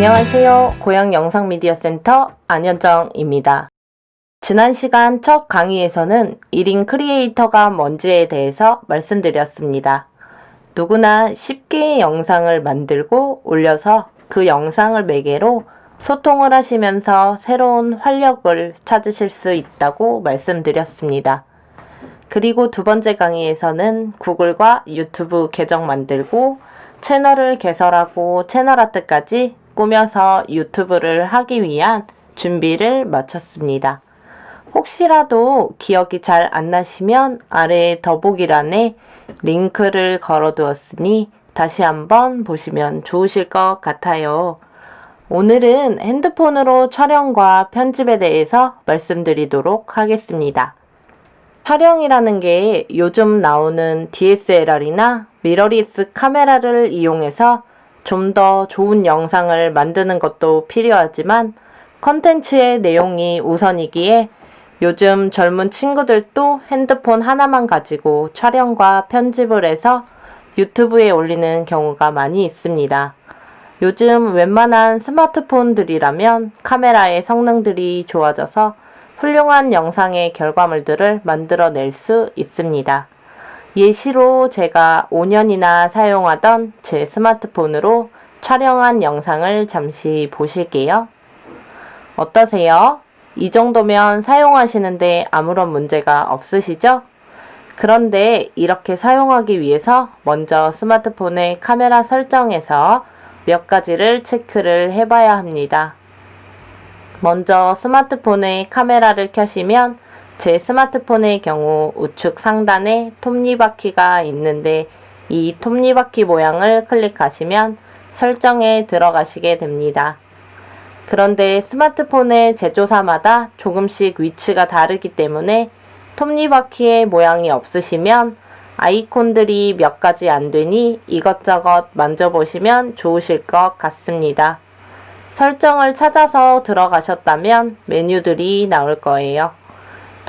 안녕하세요. 고양 영상 미디어 센터 안현정입니다. 지난 시간 첫 강의에서는 1인 크리에이터가 뭔지에 대해서 말씀드렸습니다. 누구나 쉽게 영상을 만들고 올려서 그 영상을 매개로 소통을 하시면서 새로운 활력을 찾으실 수 있다고 말씀드렸습니다. 그리고 두 번째 강의에서는 구글과 유튜브 계정 만들고 채널을 개설하고 채널 아트까지 꾸며서 유튜브를 하기 위한 준비를 마쳤습니다. 혹시라도 기억이 잘 안 나시면 아래 더보기란에 링크를 걸어 두었으니 다시 한번 보시면 좋으실 것 같아요. 오늘은 핸드폰으로 촬영과 편집에 대해서 말씀드리도록 하겠습니다. 촬영이라는 게 요즘 나오는 DSLR이나 미러리스 카메라를 이용해서 좀 더 좋은 영상을 만드는 것도 필요하지만 컨텐츠의 내용이 우선이기에 요즘 젊은 친구들도 핸드폰 하나만 가지고 촬영과 편집을 해서 유튜브에 올리는 경우가 많이 있습니다. 요즘 웬만한 스마트폰들이라면 카메라의 성능들이 좋아져서 훌륭한 영상의 결과물들을 만들어낼 수 있습니다. 예시로 제가 5년이나 사용하던 제 스마트폰으로 촬영한 영상을 잠시 보실게요. 어떠세요? 이 정도면 사용하시는데 아무런 문제가 없으시죠? 그런데 이렇게 사용하기 위해서 먼저 스마트폰의 카메라 설정에서 몇 가지를 체크를 해봐야 합니다. 먼저 스마트폰의 카메라를 켜시면 제 스마트폰의 경우 우측 상단에 톱니바퀴가 있는데 이 톱니바퀴 모양을 클릭하시면 설정에 들어가시게 됩니다. 그런데 스마트폰의 제조사마다 조금씩 위치가 다르기 때문에 톱니바퀴의 모양이 없으시면 아이콘들이 몇 가지 안 되니 이것저것 만져보시면 좋으실 것 같습니다. 설정을 찾아서 들어가셨다면 메뉴들이 나올 거예요.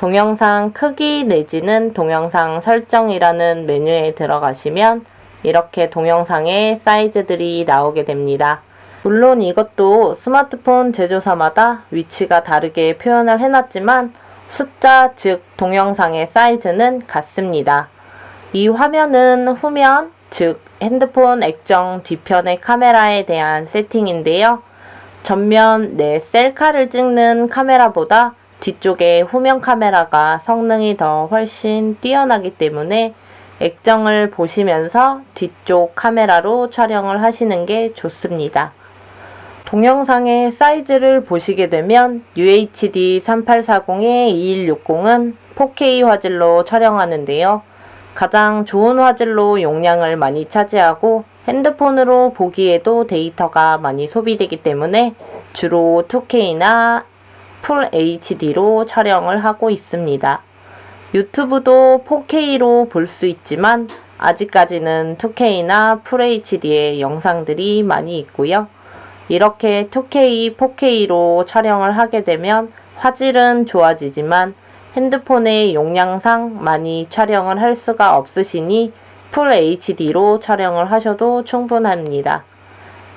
동영상 크기 내지는 동영상 설정이라는 메뉴에 들어가시면 이렇게 동영상의 사이즈들이 나오게 됩니다. 물론 이것도 스마트폰 제조사마다 위치가 다르게 표현을 해놨지만 숫자 즉 동영상의 사이즈는 같습니다. 이 화면은 후면 즉 핸드폰 액정 뒤편의 카메라에 대한 세팅인데요. 전면 내 셀카를 찍는 카메라보다 뒤쪽의 후면 카메라가 성능이 더 훨씬 뛰어나기 때문에 액정을 보시면서 뒤쪽 카메라로 촬영을 하시는 게 좋습니다. 동영상의 사이즈를 보시게 되면 UHD 3840의 2160은 4K 화질로 촬영하는데요. 가장 좋은 화질로 용량을 많이 차지하고 핸드폰으로 보기에도 데이터가 많이 소비되기 때문에 주로 2K나 풀 HD로 촬영을 하고 있습니다. 유튜브도 4K로 볼 수 있지만 아직까지는 2K나 풀 HD의 영상들이 많이 있고요. 이렇게 2K, 4K로 촬영을 하게 되면 화질은 좋아지지만 핸드폰의 용량상 많이 촬영을 할 수가 없으시니 풀 HD로 촬영을 하셔도 충분합니다.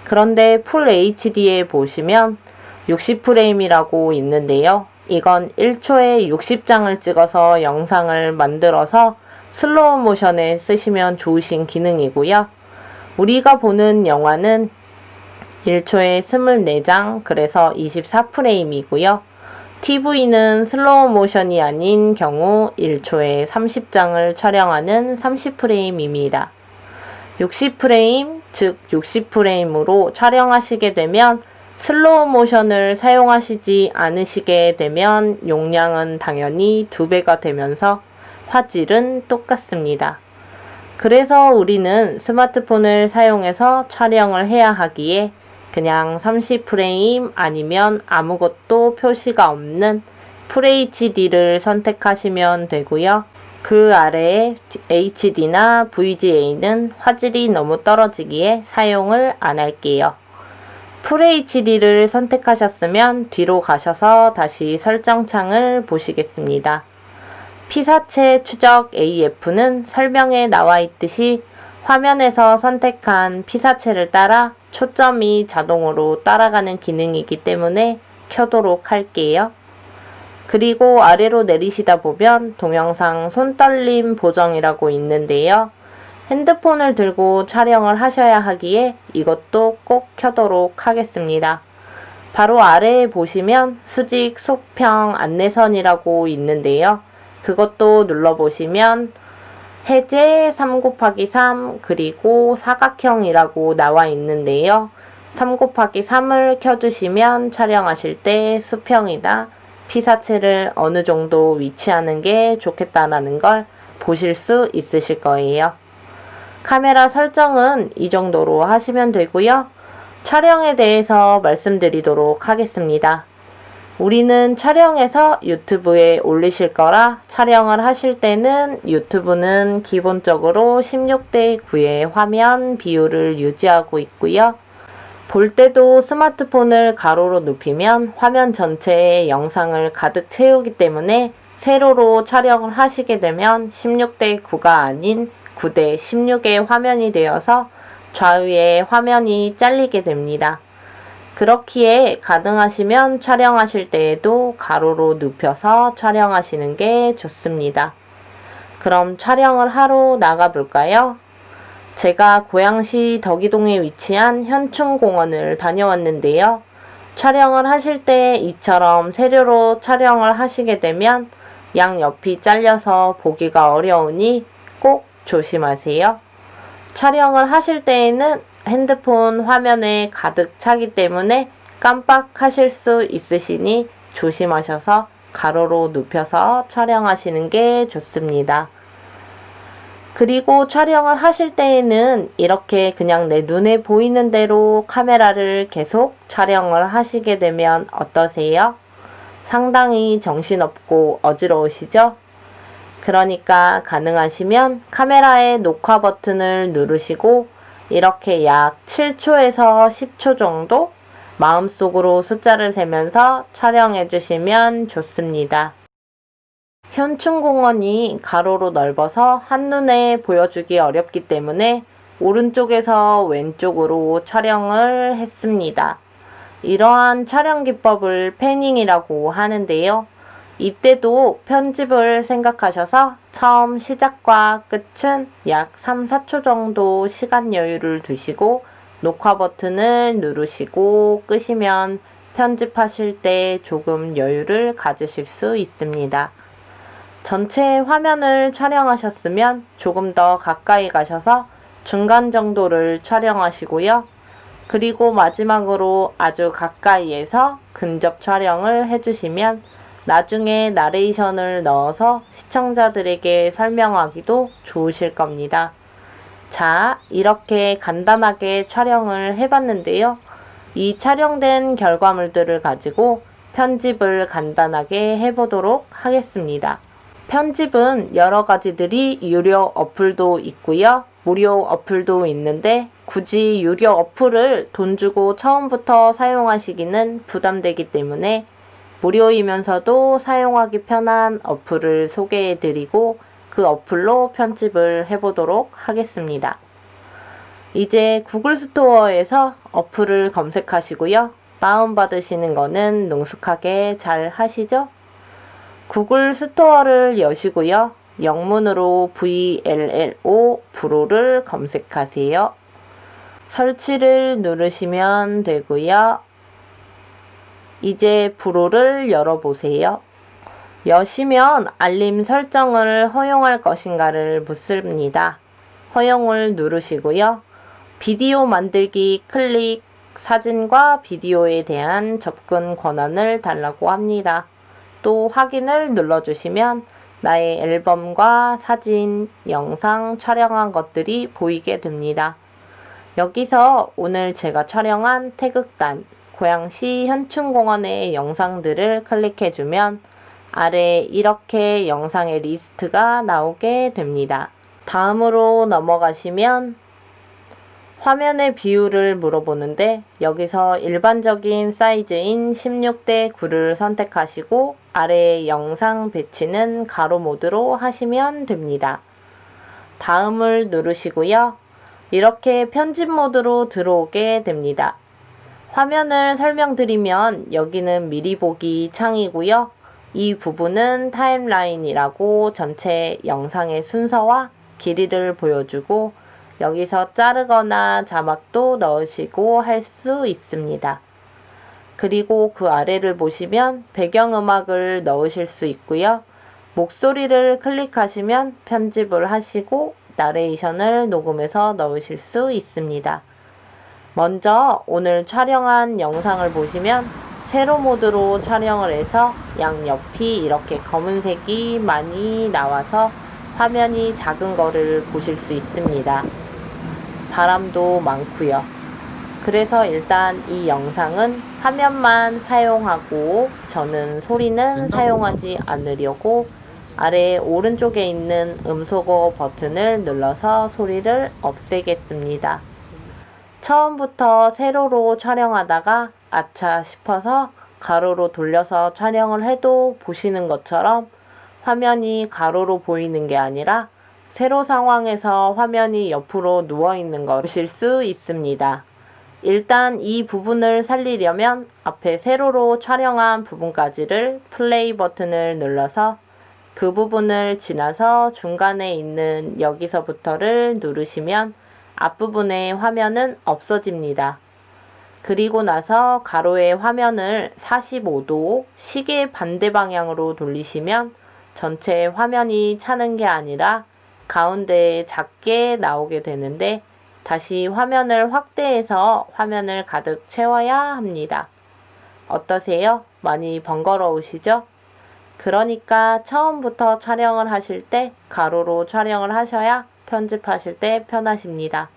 그런데 풀 HD에 보시면 60프레임이라고 있는데요. 이건 1초에 60장을 찍어서 영상을 만들어서 슬로우 모션에 쓰시면 좋으신 기능이고요. 우리가 보는 영화는 1초에 24장, 그래서 24프레임이고요. TV는 슬로우 모션이 아닌 경우 1초에 30장을 촬영하는 30프레임입니다. 60프레임, 즉 60프레임으로 촬영하시게 되면 슬로우 모션을 사용하시지 않으시게 되면 용량은 당연히 두 배가 되면서 화질은 똑같습니다. 그래서 우리는 스마트폰을 사용해서 촬영을 해야 하기에 그냥 30프레임 아니면 아무것도 표시가 없는 FHD를 선택하시면 되고요. 그 아래에 HD나 VGA는 화질이 너무 떨어지기에 사용을 안 할게요. FHD를 선택하셨으면 뒤로 가셔서 다시 설정창을 보시겠습니다. 피사체 추적 AF는 설명에 나와 있듯이 화면에서 선택한 피사체를 따라 초점이 자동으로 따라가는 기능이기 때문에 켜도록 할게요. 그리고 아래로 내리시다 보면 동영상 손떨림 보정이라고 있는데요. 핸드폰을 들고 촬영을 하셔야 하기에 이것도 꼭 켜도록 하겠습니다. 바로 아래에 보시면 수직 수평 안내선이라고 있는데요. 그것도 눌러보시면 해제 3 곱하기 3 그리고 사각형이라고 나와 있는데요. 3 곱하기 3을 켜주시면 촬영하실 때 수평이나 피사체를 어느 정도 위치하는 게 좋겠다라는 걸 보실 수 있으실 거예요. 카메라 설정은 이 정도로 하시면 되고요. 촬영에 대해서 말씀드리도록 하겠습니다. 우리는 촬영해서 유튜브에 올리실 거라 촬영을 하실 때는 유튜브는 기본적으로 16대 9의 화면 비율을 유지하고 있고요. 볼 때도 스마트폰을 가로로 눕히면 화면 전체에 영상을 가득 채우기 때문에 세로로 촬영을 하시게 되면 16대 9가 아닌 9대 16의 화면이 되어서 좌우에 화면이 잘리게 됩니다. 그렇기에 가능하시면 촬영하실 때에도 가로로 눕혀서 촬영하시는 게 좋습니다. 그럼 촬영을 하러 나가 볼까요? 제가 고양시 덕이동에 위치한 현충공원을 다녀왔는데요. 촬영을 하실 때 이처럼 세로로 촬영을 하시게 되면 양옆이 잘려서 보기가 어려우니 꼭 조심하세요. 촬영을 하실 때에는 핸드폰 화면에 가득 차기 때문에 깜빡하실 수 있으시니 조심하셔서 가로로 눕혀서 촬영하시는 게 좋습니다. 그리고 촬영을 하실 때에는 이렇게 그냥 내 눈에 보이는 대로 카메라를 계속 촬영을 하시게 되면 어떠세요? 상당히 정신없고 어지러우시죠? 그러니까 가능하시면 카메라의 녹화 버튼을 누르시고 이렇게 약 7초에서 10초 정도 마음속으로 숫자를 세면서 촬영해 주시면 좋습니다. 현충공원이 가로로 넓어서 한눈에 보여주기 어렵기 때문에 오른쪽에서 왼쪽으로 촬영을 했습니다. 이러한 촬영 기법을 패닝이라고 하는데요. 이때도 편집을 생각하셔서 처음 시작과 끝은 약 3, 4초 정도 시간 여유를 두시고 녹화 버튼을 누르시고 끄시면 편집하실 때 조금 여유를 가지실 수 있습니다. 전체 화면을 촬영하셨으면 조금 더 가까이 가셔서 중간 정도를 촬영하시고요. 그리고 마지막으로 아주 가까이에서 근접 촬영을 해주시면 나중에 나레이션을 넣어서 시청자들에게 설명하기도 좋으실 겁니다. 자, 이렇게 간단하게 촬영을 해봤는데요. 이 촬영된 결과물들을 가지고 편집을 간단하게 해보도록 하겠습니다. 편집은 여러 가지들이 유료 어플도 있고요. 무료 어플도 있는데 굳이 유료 어플을 돈 주고 처음부터 사용하시기는 부담되기 때문에 무료이면서도 사용하기 편한 어플을 소개해 드리고 그 어플로 편집을 해보도록 하겠습니다. 이제 구글 스토어에서 어플을 검색하시고요. 다운받으시는 거는 능숙하게 잘 하시죠? 구글 스토어를 여시고요. 영문으로 VLLO 브로를 검색하세요. 설치를 누르시면 되고요. 이제 브로를 열어보세요. 여시면 알림 설정을 허용할 것인가를 묻습니다. 허용을 누르시고요. 비디오 만들기 클릭 사진과 비디오에 대한 접근 권한을 달라고 합니다. 또 확인을 눌러주시면 나의 앨범과 사진, 영상 촬영한 것들이 보이게 됩니다. 여기서 오늘 제가 촬영한 태극단, 고양시 현충공원의 영상들을 클릭해주면 아래 이렇게 영상의 리스트가 나오게 됩니다. 다음으로 넘어가시면 화면의 비율을 물어보는데 여기서 일반적인 사이즈인 16대 9를 선택하시고 아래 영상 배치는 가로 모드로 하시면 됩니다. 다음을 누르시고요. 이렇게 편집 모드로 들어오게 됩니다. 화면을 설명드리면 여기는 미리 보기 창이고요. 이 부분은 타임라인이라고 전체 영상의 순서와 길이를 보여주고 여기서 자르거나 자막도 넣으시고 할 수 있습니다. 그리고 그 아래를 보시면 배경음악을 넣으실 수 있고요. 목소리를 클릭하시면 편집을 하시고 나레이션을 녹음해서 넣으실 수 있습니다. 먼저 오늘 촬영한 영상을 보시면 세로 모드로 촬영을 해서 양옆이 이렇게 검은색이 많이 나와서 화면이 작은 거를 보실 수 있습니다. 바람도 많고요. 그래서 일단 이 영상은 화면만 사용하고 저는 소리는 사용하지 않으려고 아래 오른쪽에 있는 음소거 버튼을 눌러서 소리를 없애겠습니다. 처음부터 세로로 촬영하다가 아차 싶어서 가로로 돌려서 촬영을 해도 보시는 것처럼 화면이 가로로 보이는 게 아니라 세로 상황에서 화면이 옆으로 누워 있는 걸 보실 수 있습니다. 일단 이 부분을 살리려면 앞에 세로로 촬영한 부분까지를 플레이 버튼을 눌러서 그 부분을 지나서 중간에 있는 여기서부터를 누르시면 앞부분의 화면은 없어집니다. 그리고 나서 가로의 화면을 45도 시계 반대 방향으로 돌리시면 전체 화면이 차는 게 아니라 가운데에 작게 나오게 되는데 다시 화면을 확대해서 화면을 가득 채워야 합니다. 어떠세요? 많이 번거로우시죠? 그러니까 처음부터 촬영을 하실 때 가로로 촬영을 하셔야 편집하실 때 편하십니다.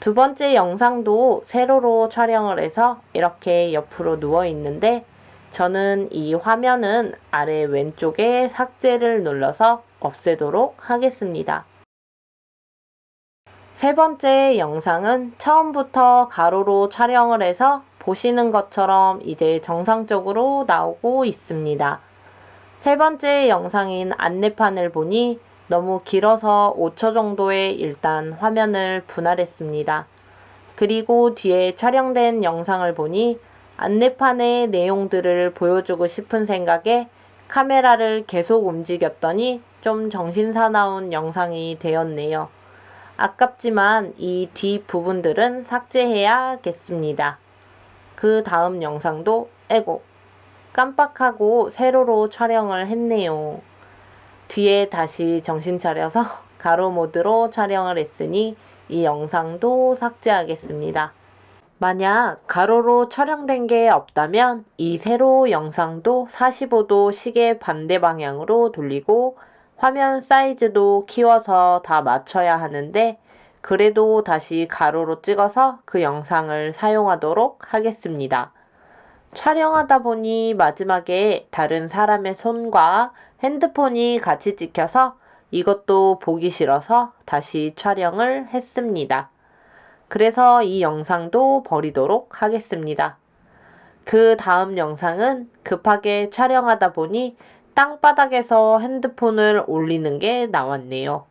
두 번째 영상도 세로로 촬영을 해서 이렇게 옆으로 누워 있는데 저는 이 화면은 아래 왼쪽에 삭제를 눌러서 없애도록 하겠습니다. 세 번째 영상은 처음부터 가로로 촬영을 해서 보시는 것처럼 이제 정상적으로 나오고 있습니다. 세 번째 영상인 안내판을 보니 너무 길어서 5초 정도의 일단 화면을 분할했습니다. 그리고 뒤에 촬영된 영상을 보니 안내판의 내용들을 보여주고 싶은 생각에 카메라를 계속 움직였더니 좀 정신사나운 영상이 되었네요. 아깝지만 이 뒷 부분들은 삭제해야겠습니다. 그 다음 영상도 에고 깜빡하고 세로로 촬영을 했네요. 뒤에 다시 정신 차려서 가로 모드로 촬영을 했으니 이 영상도 삭제하겠습니다. 만약 가로로 촬영된 게 없다면 이 세로 영상도 45도 시계 반대 방향으로 돌리고 화면 사이즈도 키워서 다 맞춰야 하는데 그래도 다시 가로로 찍어서 그 영상을 사용하도록 하겠습니다. 촬영하다 보니 마지막에 다른 사람의 손과 핸드폰이 같이 찍혀서 이것도 보기 싫어서 다시 촬영을 했습니다. 그래서 이 영상도 버리도록 하겠습니다. 그 다음 영상은 급하게 촬영하다 보니 땅바닥에서 핸드폰을 올리는 게 나왔네요.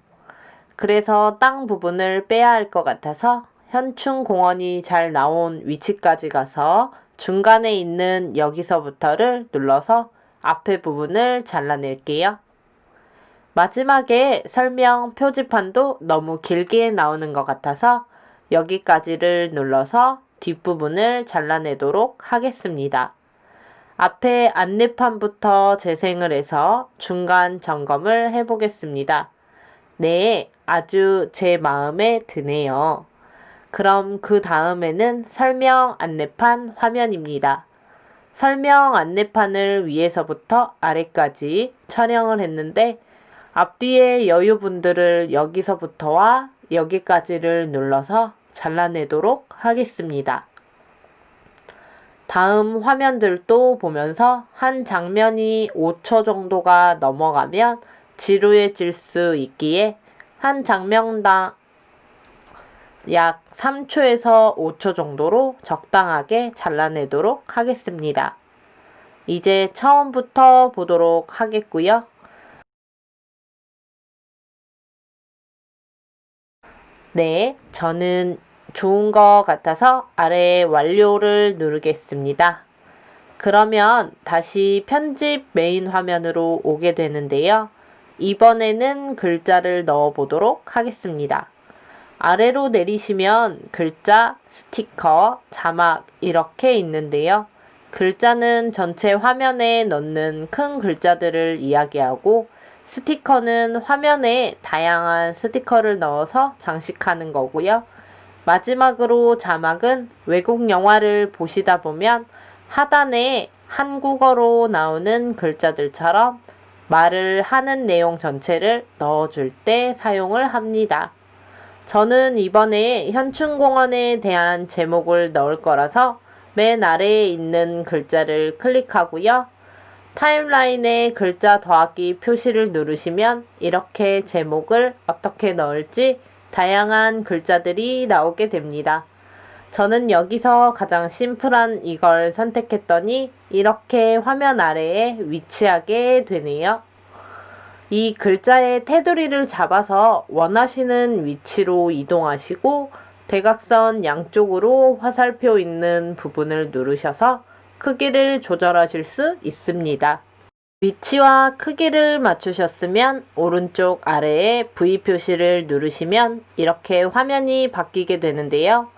그래서 땅 부분을 빼야 할 것 같아서 현충 공원이 잘 나온 위치까지 가서 중간에 있는 여기서부터를 눌러서 앞에 부분을 잘라낼게요. 마지막에 설명 표지판도 너무 길게 나오는 것 같아서 여기까지를 눌러서 뒷부분을 잘라내도록 하겠습니다. 앞에 안내판부터 재생을 해서 중간 점검을 해보겠습니다. 네, 아주 제 마음에 드네요. 그럼 그 다음에는 설명 안내판 화면입니다. 설명 안내판을 위에서부터 아래까지 촬영을 했는데 앞뒤의 여유분들을 여기서부터와 여기까지를 눌러서 잘라내도록 하겠습니다. 다음 화면들도 보면서 한 장면이 5초 정도가 넘어가면 지루해질 수 있기에 한 장면당 약 3초에서 5초 정도로 적당하게 잘라내도록 하겠습니다. 이제 처음부터 보도록 하겠고요. 네, 저는 좋은 것 같아서 아래 완료를 누르겠습니다. 그러면 다시 편집 메인 화면으로 오게 되는데요. 이번에는 글자를 넣어 보도록 하겠습니다. 아래로 내리시면 글자, 스티커, 자막 이렇게 있는데요. 글자는 전체 화면에 넣는 큰 글자들을 이야기하고 스티커는 화면에 다양한 스티커를 넣어서 장식하는 거고요. 마지막으로 자막은 외국 영화를 보시다 보면 하단에 한국어로 나오는 글자들처럼 말을 하는 내용 전체를 넣어줄 때 사용을 합니다. 저는 이번에 현충공원에 대한 제목을 넣을 거라서 맨 아래에 있는 글자를 클릭하고요. 타임라인에 글자 더하기 표시를 누르시면 이렇게 제목을 어떻게 넣을지 다양한 글자들이 나오게 됩니다. 저는 여기서 가장 심플한 이걸 선택했더니 이렇게 화면 아래에 위치하게 되네요. 이 글자의 테두리를 잡아서 원하시는 위치로 이동하시고 대각선 양쪽으로 화살표 있는 부분을 누르셔서 크기를 조절하실 수 있습니다. 위치와 크기를 맞추셨으면 오른쪽 아래에 V 표시를 누르시면 이렇게 화면이 바뀌게 되는데요.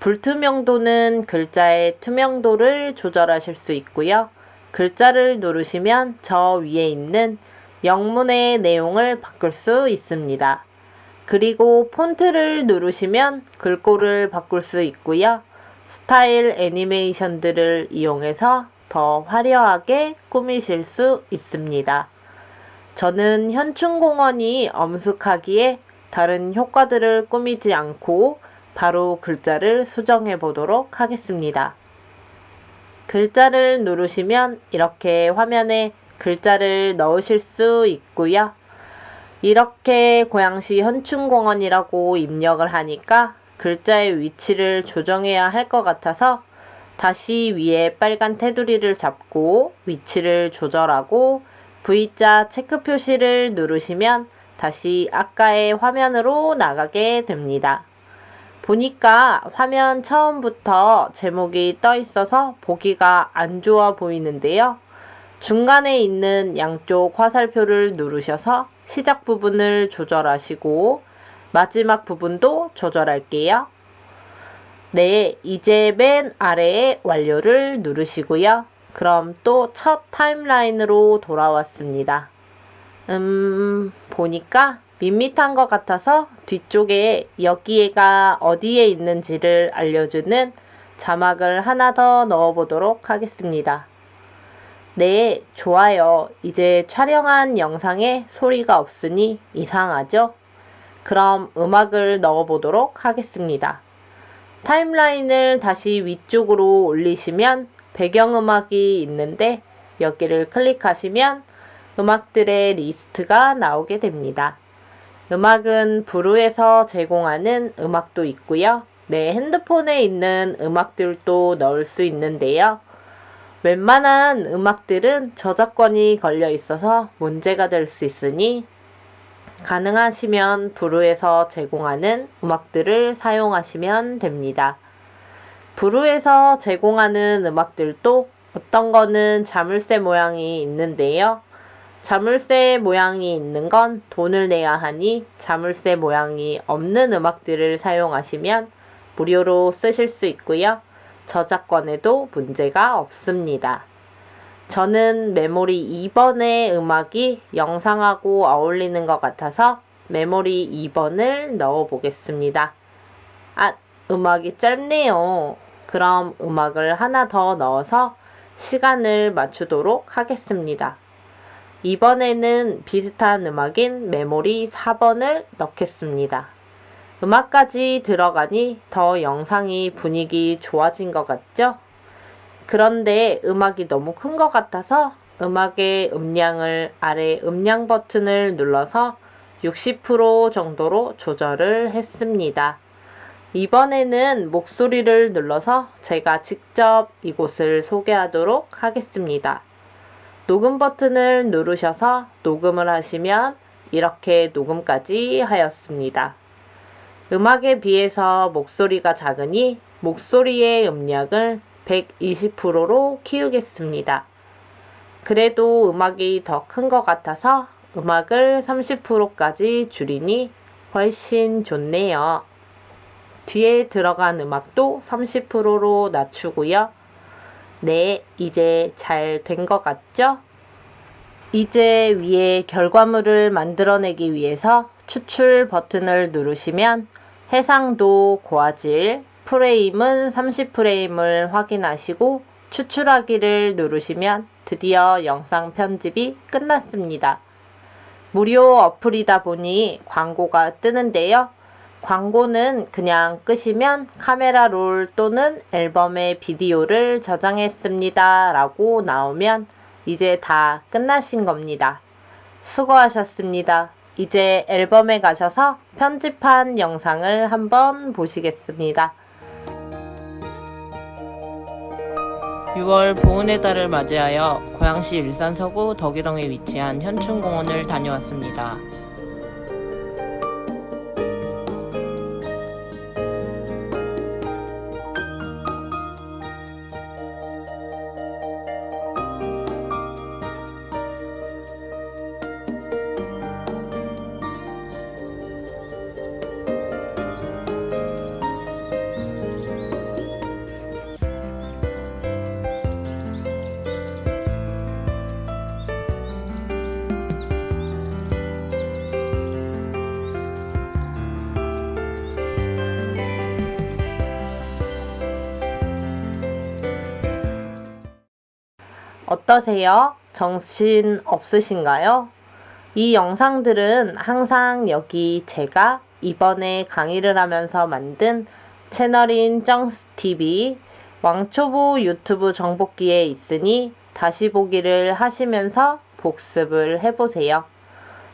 불투명도는 글자의 투명도를 조절하실 수 있고요. 글자를 누르시면 저 위에 있는 영문의 내용을 바꿀 수 있습니다. 그리고 폰트를 누르시면 글꼴을 바꿀 수 있고요. 스타일 애니메이션들을 이용해서 더 화려하게 꾸미실 수 있습니다. 저는 현충공원이 엄숙하기에 다른 효과들을 꾸미지 않고 바로 글자를 수정해 보도록 하겠습니다. 글자를 누르시면 이렇게 화면에 글자를 넣으실 수 있고요. 이렇게 고양시 현충공원이라고 입력을 하니까 글자의 위치를 조정해야 할 것 같아서 다시 위에 빨간 테두리를 잡고 위치를 조절하고 V자 체크 표시를 누르시면 다시 아까의 화면으로 나가게 됩니다. 보니까 화면 처음부터 제목이 떠 있어서 보기가 안 좋아 보이는데요. 중간에 있는 양쪽 화살표를 누르셔서 시작 부분을 조절하시고 마지막 부분도 조절할게요. 네, 이제 맨 아래에 완료를 누르시고요. 그럼 또 첫 타임라인으로 돌아왔습니다. 음, 보니까 밋밋한 것 같아서 뒤쪽에 여기에가 어디에 있는지를 알려주는 자막을 하나 더 넣어보도록 하겠습니다. 네, 좋아요. 이제 촬영한 영상에 소리가 없으니 이상하죠? 그럼 음악을 넣어보도록 하겠습니다. 타임라인을 다시 위쪽으로 올리시면 배경음악이 있는데 여기를 클릭하시면 음악들의 리스트가 나오게 됩니다. 음악은 브루에서 제공하는 음악도 있고요. 내 핸드폰에 있는 음악들도 넣을 수 있는데요. 웬만한 음악들은 저작권이 걸려 있어서 문제가 될 수 있으니 가능하시면 브루에서 제공하는 음악들을 사용하시면 됩니다. 브루에서 제공하는 음악들도 어떤 거는 자물쇠 모양이 있는데요. 자물쇠 모양이 있는 건 돈을 내야 하니 자물쇠 모양이 없는 음악들을 사용하시면 무료로 쓰실 수 있고요. 저작권에도 문제가 없습니다. 저는 메모리 2번의 음악이 영상하고 어울리는 것 같아서 메모리 2번을 넣어 보겠습니다. 아, 음악이 짧네요. 그럼 음악을 하나 더 넣어서 시간을 맞추도록 하겠습니다. 이번에는 비슷한 음악인 메모리 4번을 넣겠습니다. 음악까지 들어가니 더 영상이 분위기 좋아진 것 같죠? 그런데 음악이 너무 큰 것 같아서 음악의 음량을 아래 음량 버튼을 눌러서 60% 정도로 조절을 했습니다. 이번에는 목소리를 눌러서 제가 직접 이곳을 소개하도록 하겠습니다. 녹음 버튼을 누르셔서 녹음을 하시면 이렇게 녹음까지 하였습니다. 음악에 비해서 목소리가 작으니 목소리의 음량을 120%로 키우겠습니다. 그래도 음악이 더 큰 것 같아서 음악을 30%까지 줄이니 훨씬 좋네요. 뒤에 들어간 음악도 30%로 낮추고요. 네, 이제 잘 된 것 같죠? 이제 위에 결과물을 만들어내기 위해서 추출 버튼을 누르시면 해상도 고화질, 프레임은 30프레임을 확인하시고 추출하기를 누르시면 드디어 영상 편집이 끝났습니다. 무료 어플이다 보니 광고가 뜨는데요. 광고는 그냥 끄시면 카메라 롤 또는 앨범의 비디오를 저장했습니다. 라고 나오면 이제 다 끝나신 겁니다. 수고하셨습니다. 이제 앨범에 가셔서 편집한 영상을 한번 보시겠습니다. 6월 보은의 달을 맞이하여 고양시 일산 서구 덕유동에 위치한 현충공원을 다녀왔습니다. 어떠세요? 정신 없으신가요? 이 영상들은 항상 여기 제가 이번에 강의를 하면서 만든 채널인 정스TV 왕초보 유튜브 정복기에 있으니 다시 보기를 하시면서 복습을 해보세요.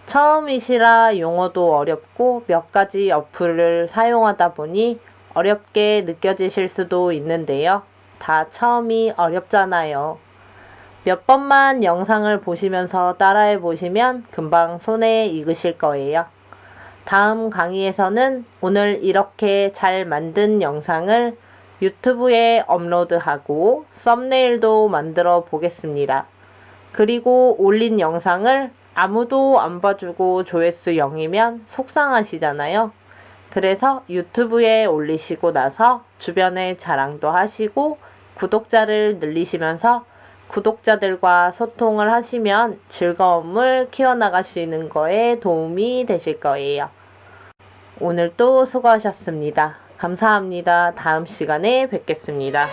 처음이시라 용어도 어렵고 몇 가지 어플을 사용하다 보니 어렵게 느껴지실 수도 있는데요. 다 처음이 어렵잖아요. 몇 번만 영상을 보시면서 따라해 보시면 금방 손에 익으실 거예요. 다음 강의에서는 오늘 이렇게 잘 만든 영상을 유튜브에 업로드하고 썸네일도 만들어 보겠습니다. 그리고 올린 영상을 아무도 안 봐주고 조회수 0이면 속상하시잖아요. 그래서 유튜브에 올리시고 나서 주변에 자랑도 하시고 구독자를 늘리시면서 구독자들과 소통을 하시면 즐거움을 키워나가시는 거에 도움이 되실 거예요. 오늘 또 수고하셨습니다. 감사합니다. 다음 시간에 뵙겠습니다.